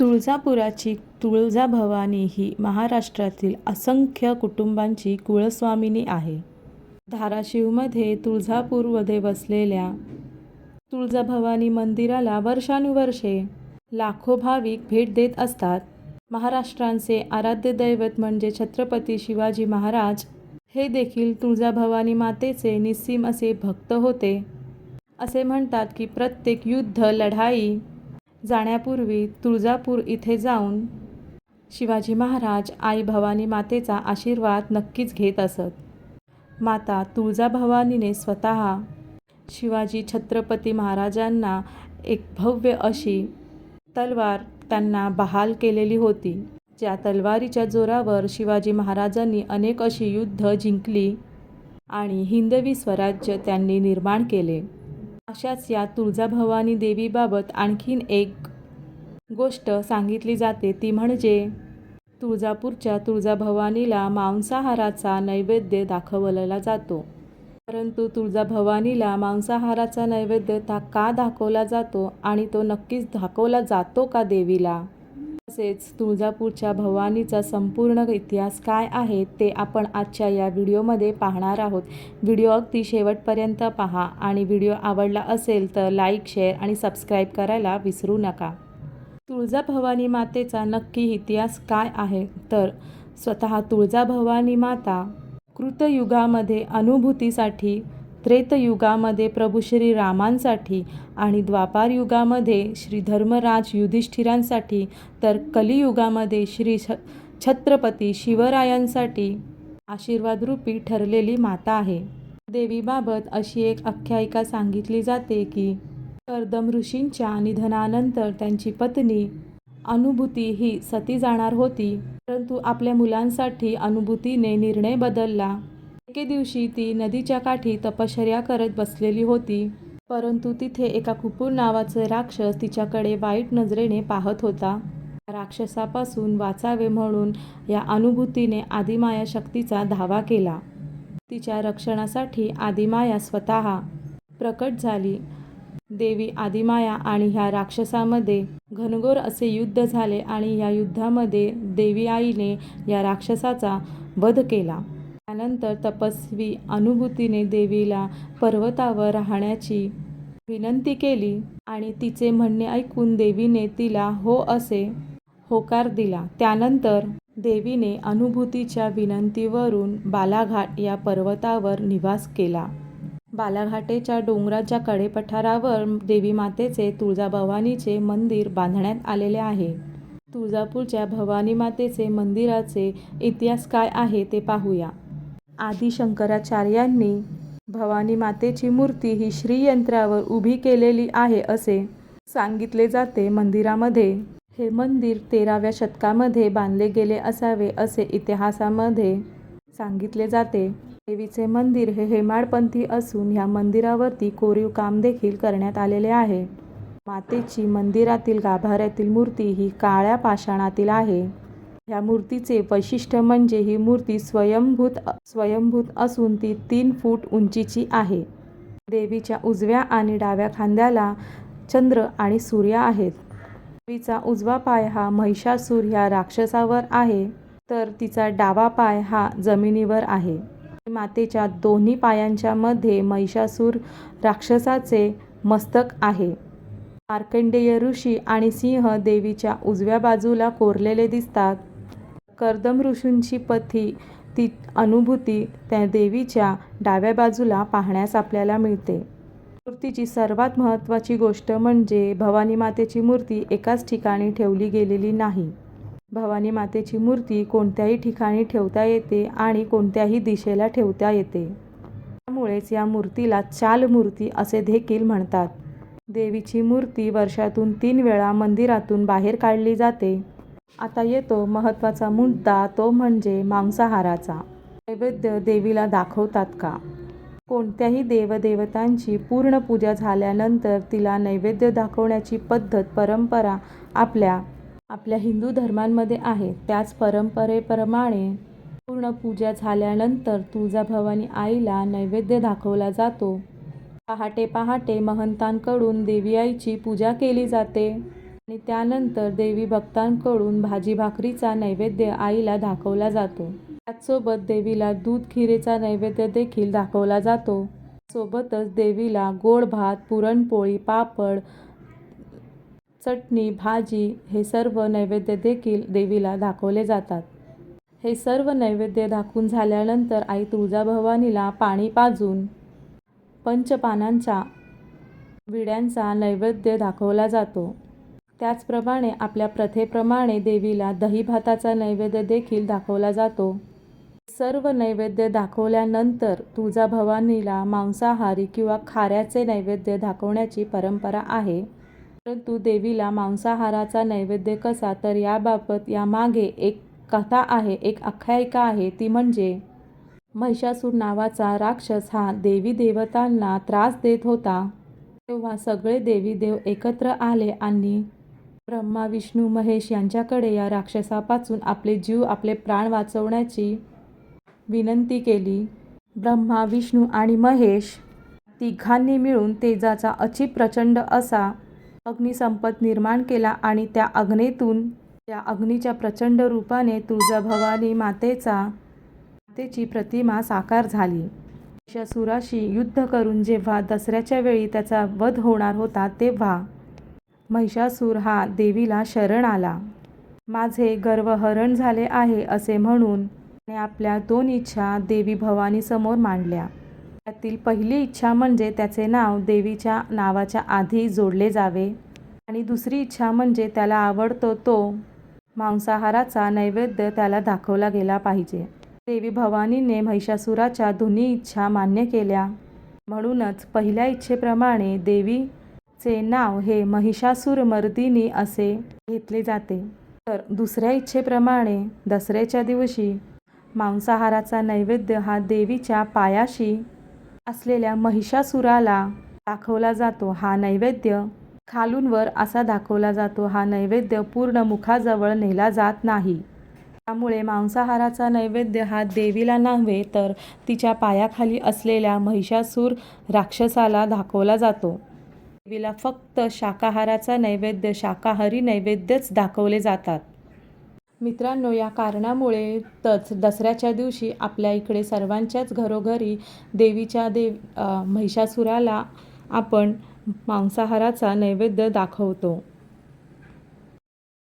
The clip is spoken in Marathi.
तुळजापुराची तुळजाभवानी ही महाराष्ट्रातील असंख्य कुटुंबांची कुळस्वामिनी आहे. धाराशिवमध्ये तुळजापूरमध्ये वसलेल्या तुळजाभवानी मंदिराला वर्षानुवर्षे लाखो भाविक भेट देत असतात. महाराष्ट्रांचे आराध्य दैवत म्हणजे छत्रपती शिवाजी महाराज हे देखील तुळजाभवानी मातेचे निस्सीम असे भक्त होते. असे म्हणतात की प्रत्येक युद्ध, लढाई जाण्यापूर्वी तुळजापूर इथे जाऊन शिवाजी महाराज आई भवानी मातेचा आशीर्वाद नक्कीच घेत असत. माता तुळजाभवानीने स्वतः शिवाजी छत्रपती महाराजांना एक भव्य अशी तलवार त्यांना बहाल केलेली होती. ज्या तलवारीच्या जोरावर शिवाजी महाराजांनी अनेक अशी युद्ध जिंकली आणि हिंदवी स्वराज्य त्यांनी निर्माण केले. अशाच या तुळजाभवानी देवीबाबत आणखीन एक गोष्ट सांगितली जाते ती म्हणजे तुळजापूरच्या तुळजाभवानीला मांसाहाराचा नैवेद्य दाखवलेला जातो. परंतु तुळजाभवानीला मांसाहाराचा नैवेद्य का दाखवला जातो आणि तो नक्कीच दाखवला जातो का देवीला? तसेच तुळजापूरच्या भवानीचा संपूर्ण इतिहास काय आहे ते आपण आजच्या या व्हिडिओमध्ये पाहणार आहोत. व्हिडिओ अगदी शेवटपर्यंत पहा आणि व्हिडिओ आवडला असेल तर लाईक, शेअर आणि सबस्क्राईब करायला विसरू नका. तुळजाभवानी मातेचा नक्की इतिहास काय आहे तर स्वतः तुळजाभवानी माता कृतयुगामध्ये अनुभूतीसाठी, त्रेतयुगामध्ये प्रभू श्रीरामांसाठी आणि द्वापारयुगामध्ये श्री धर्मराज युधिष्ठिरांसाठी तर कलियुगामध्ये श्री छ छत्रपती शिवरायांसाठी आशीर्वादरूपी ठरलेली माता आहे. देवीबाबत अशी एक आख्यायिका सांगितली जाते की कर्दम ऋषींच्या निधनानंतर त्यांची पत्नी अनुभूती ही सती जाणार होती. परंतु आपल्या मुलांसाठी अनुभूतीने निर्णय बदलला. एके दिवशी ती नदीच्या काठी तपश्चर्या करत बसलेली होती. परंतु तिथे एका कुपूर नावाचे राक्षस तिच्याकडे वाईट नजरेने पाहत होता. राक्षसापासून वाचावे म्हणून या अनुभूतीने आदिमाया शक्तीचा धावा केला. तिच्या रक्षणासाठी आदिमाया स्वतः प्रकट झाली. देवी आदिमाया आणि ह्या राक्षसामध्ये घनघोर असे युद्ध झाले आणि ह्या युद्धामध्ये देवी आईने या राक्षसाचा वध केला. त्यानंतर तपस्वी अनुभूतीने देवीला पर्वतावर राहण्याची विनंती केली आणि तिचे म्हणणे ऐकून देवीने तिला हो असे होकार दिला. त्यानंतर देवीने अनुभूतीच्या विनंतीवरून बालाघाट या पर्वतावर निवास केला. बालाघाटेच्या डोंगराच्या कडेपठारावर देवीमातेचे तुळजाभवानीचे मंदिर बांधण्यात आलेले आहे. तुळजापूरच्या भवानी मातेचे मंदिराचे इतिहास काय आहे ते पाहूया. आदी शंकराचार्यांनी भवानी मातेची मूर्ती ही श्रीयंत्रावर उभी केलेली आहे असे सांगितले जाते. मंदिरामध्ये हे मंदिर तेराव्या शतकामध्ये बांधले गेले असावे असे इतिहासामध्ये सांगितले जाते. देवीचे मंदिर हे हेमाडपंथी असून ह्या मंदिरावरती कोरीव काम देखील करण्यात आलेले आहे. मातेची मंदिरातील गाभाऱ्यातील मूर्ती ही काळ्या पाषाणातील आहे. ह्या मूर्तीचे वैशिष्ट्य म्हणजे ही मूर्ती स्वयंभूत स्वयंभूत असून ती तीन फूट उंचीची आहे. देवीच्या उजव्या आणि डाव्या खांद्याला चंद्र आणि सूर्य आहेत. देवीचा उजवा पाय हा महिषासूर ह्या राक्षसावर आहे तर तिचा डावा पाय हा जमिनीवर आहे. मातेच्या दोन्ही पायांच्या मध्ये महिषासूर राक्षसाचे मस्तक आहे. मार्कंडेय ऋषी आणि सिंह देवीच्या उजव्या बाजूला कोरलेले दिसतात कर्दम ऋषींची पथी ती अनुभूती त्या देवीच्या डाव्या बाजूला पाहण्यास आपल्याला मिळते. मूर्तीची सर्वात महत्त्वाची गोष्ट म्हणजे भवानी मातेची मूर्ती एकाच ठिकाणी ठेवली गेलेली नाही. भवानी मातेची मूर्ती कोणत्याही ठिकाणी ठेवता येते आणि कोणत्याही दिशेला ठेवता येते. त्यामुळेच या मूर्तीला चाल मूर्ती असे देखील म्हणतात. देवीची मूर्ती वर्षातून तीन वेळा मंदिरातून बाहेर काढली जाते. आता येतो महत्त्वाचा मुद्दा तो म्हणजे मांसाहाराचा नैवेद्य देवीला दाखवतात का? कोणत्याही देवदेवतांची पूर्ण पूजा झाल्यानंतर तिला नैवेद्य दाखवण्याची पद्धत परंपरा आपल्या आपल्या हिंदू धर्मांमध्ये आहे. त्याच परंपरेप्रमाणे पूर्ण पूजा झाल्यानंतर तुळजाभवानी आईला नैवेद्य दाखवला जातो. पहाटे पहाटे महंतांकडून देवी आईची पूजा केली जाते. आणि त्यानंतर देवी भक्तांकडून भाजी भाकरीचा नैवेद्य आईला दाखवला जातो. त्याचसोबत देवीला दूध खिरेचा नैवेद्य देखील दाखवला जातो. सोबतच देवीला गोड भात पुरणपोळी पापड चटणी भाजी हे सर्व नैवेद्य देखील देवीला दाखवले जातात. हे सर्व नैवेद्य दाखवून झाल्यानंतर आई तुळजाभवानीला पाणी पाजून पंचपानांच्या विड्यांचा नैवेद्य दाखवला जातो. त्याचप्रमाणे आपल्या प्रथेप्रमाणे देवीला दहीभाताचा नैवेद्य देखील दाखवला जातो. सर्व नैवेद्य दाखवल्यानंतर तुळजाभवानीला मांसाहारी किंवा खाऱ्याचे नैवेद्य दाखवण्याची परंपरा आहे. परंतु देवीला मांसाहाराचा नैवेद्य कसा तर याबाबत यामागे एक कथा आहे एक आख्यायिका आहे ती म्हणजे महिषासूर नावाचा राक्षस हा देवी देवतांना त्रास देत होता. तेव्हा सगळे देवी देव एकत्र आले आणि ब्रह्मा विष्णू महेश यांच्याकडे या राक्षसापासून आपले जीव आपले प्राण वाचवण्याची विनंती केली. ब्रह्मा विष्णू आणि महेश तिघांनी मिळून तेजाचा अति प्रचंड असा अग्निसंपत निर्माण केला आणि त्या अग्नीतून त्या अग्नीच्या प्रचंड रूपाने तुळजाभवानी मातेचा मातेची प्रतिमा साकार झाली. महिषासुराशी युद्ध करून जेव्हा दसऱ्याच्या वेळी त्याचा वध होणार होता तेव्हा महिषासूर हा देवीला शरण आला. माझे गर्वहरण झाले आहे असे म्हणून त्याने आपल्या दोन इच्छा देवी भवानीसमोर मांडल्या. त्यातील पहिली इच्छा म्हणजे त्याचे नाव देवीच्या नावाच्या आधी जोडले जावे आणि दुसरी इच्छा म्हणजे त्याला आवडतो तो मांसाहाराचा नैवेद्य त्याला दाखवला गेला पाहिजे. देवी भवानीने महिषासुराच्या दोन्ही इच्छा मान्य केल्या. म्हणूनच पहिल्या इच्छेप्रमाणे देवी चे नाव हे महिषासुरमर्दिनी असे घेतले जाते. तर दुसऱ्या इच्छेप्रमाणे दसऱ्याच्या दिवशी मांसाहाराचा नैवेद्य हा देवीच्या पायाशी असलेल्या महिषासुराला दाखवला जातो. हा नैवेद्य खालून वर असा दाखवला जातो. हा नैवेद्य पूर्ण मुखाजवळ नेला जात नाही. त्यामुळे मांसाहाराचा नैवेद्य हा देवीला नव्हे तर तिच्या पायाखाली असलेल्या महिषासूर राक्षसाला दाखवला जातो. देवीला फक्त शाकाहाराचा नैवेद्य शाकाहारी नैवेद्यच दाखवले जातात. मित्रांनो या कारणामुळे तच दसऱ्याच्या दिवशी आपल्या इकडे सर्वांच्याच घरोघरी देवीच्या देव महिषासुराला आपण मांसाहाराचा नैवेद्य दाखवतो.